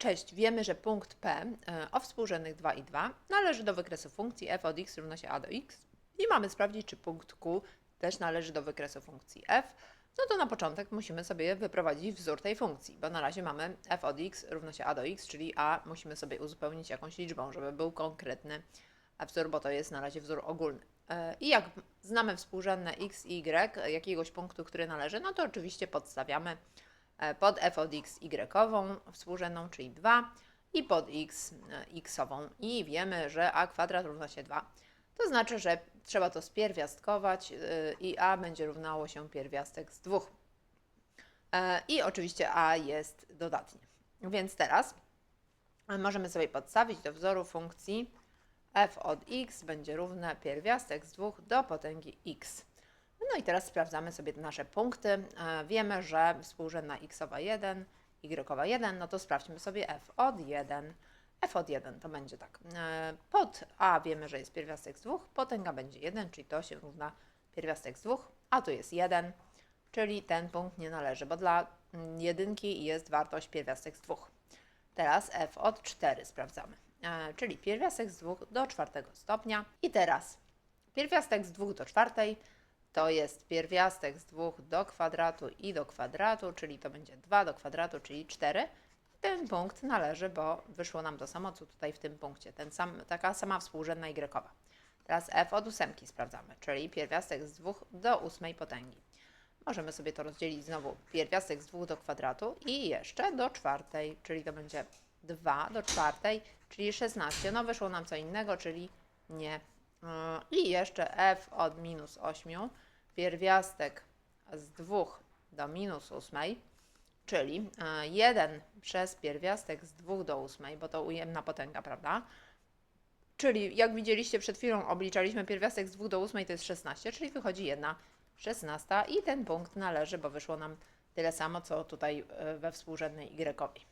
Cześć, wiemy, że punkt P e, o współrzędnych 2 i 2 należy do wykresu funkcji f od x równa się a do x i mamy sprawdzić, czy punkt Q też należy do wykresu funkcji f. No to na początek musimy sobie wyprowadzić wzór tej funkcji, bo na razie mamy f od x równa się a do x, czyli a musimy sobie uzupełnić jakąś liczbą, żeby był konkretny wzór, bo to jest na razie wzór ogólny. E, I jak znamy współrzędne x i y jakiegoś punktu, który należy, no to oczywiście podstawiamy pod f od x y-ową współrzędną, czyli 2 i pod x e, x-ową i wiemy, że a kwadrat równa się 2. To znaczy, że trzeba to spierwiastkować y, i a będzie równało się pierwiastek z 2. E, I oczywiście a jest dodatnie. Więc teraz e, możemy sobie podstawić do wzoru funkcji f od x będzie równe pierwiastek z 2 do potęgi x. No i teraz sprawdzamy sobie nasze punkty. E, Wiemy, że współrzędna xowa 1, y 1, no to sprawdźmy sobie f od 1. f od 1 to będzie tak. e, Pod a wiemy, że jest pierwiastek z 2, potęga będzie 1, czyli to się równa pierwiastek z 2, a tu jest 1, czyli ten punkt nie należy, bo dla jedynki jest wartość pierwiastek z 2. Teraz f od 4 sprawdzamy, e, czyli pierwiastek z 2 do czwartego stopnia. I teraz pierwiastek z 2 do czwartej to jest pierwiastek z 2 do kwadratu i do kwadratu, czyli to będzie 2 do kwadratu, czyli 4. Ten punkt należy, bo wyszło nam to samo, co tutaj w tym punkcie, ten sam, taka sama współrzędna y. Teraz f od ósemki sprawdzamy, czyli pierwiastek z 2 do ósmej potęgi. Możemy sobie to rozdzielić znowu pierwiastek z 2 do kwadratu i jeszcze do czwartej, czyli to będzie 2 do czwartej, czyli 16. No wyszło nam co innego, czyli nie. I jeszcze f od minus 8, pierwiastek z 2 do minus 8, czyli 1 przez pierwiastek z 2 do 8, bo to ujemna potęga, prawda? Czyli jak widzieliście przed chwilą obliczaliśmy pierwiastek z 2 do 8 to jest 16, czyli wychodzi 1 16 i ten punkt należy, bo wyszło nam tyle samo, co tutaj e, we współrzędnej y.